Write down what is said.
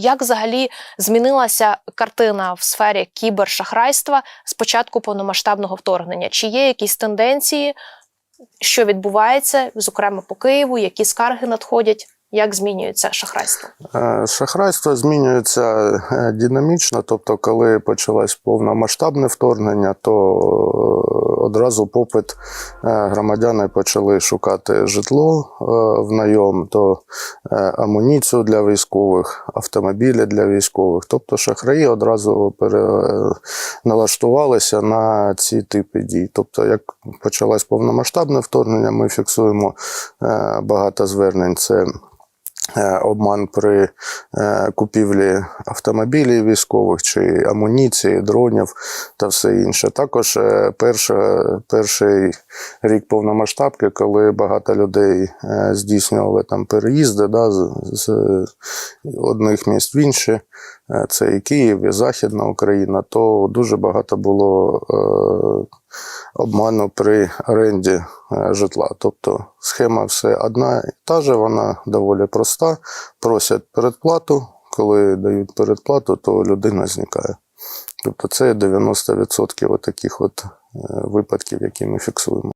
Як взагалі змінилася картина в сфері кібершахрайства з початку повномасштабного вторгнення? Чи є якісь тенденції, що відбувається, зокрема по Києву, які скарги надходять? Як змінюється шахрайство? Е, Шахрайство змінюється е, динамічно, тобто, коли почалось повномасштабне вторгнення, то е, одразу попит громадяни почали шукати житло в найом, то амуніцію для військових, автомобілі для військових. Тобто шахраї одразу переналаштувалися на ці типи дій. Тобто, як почалось повномасштабне вторгнення, ми фіксуємо багато звернень. Це обман при е, купівлі автомобілів військових чи амуніції, дронів та все інше. Також е, перша, перший рік повномасштабки, коли багато людей е, здійснювали там переїзди да, з, з одних міст в інші, е, це і Київ, і Західна Україна, то дуже багато було е, обману при оренді е, житла. Тобто схема все одна і та же, вона доволі проста. Просять передплату. Коли дають передплату, то людина зникає. Тобто це 90% таких от е, випадків, які ми фіксуємо.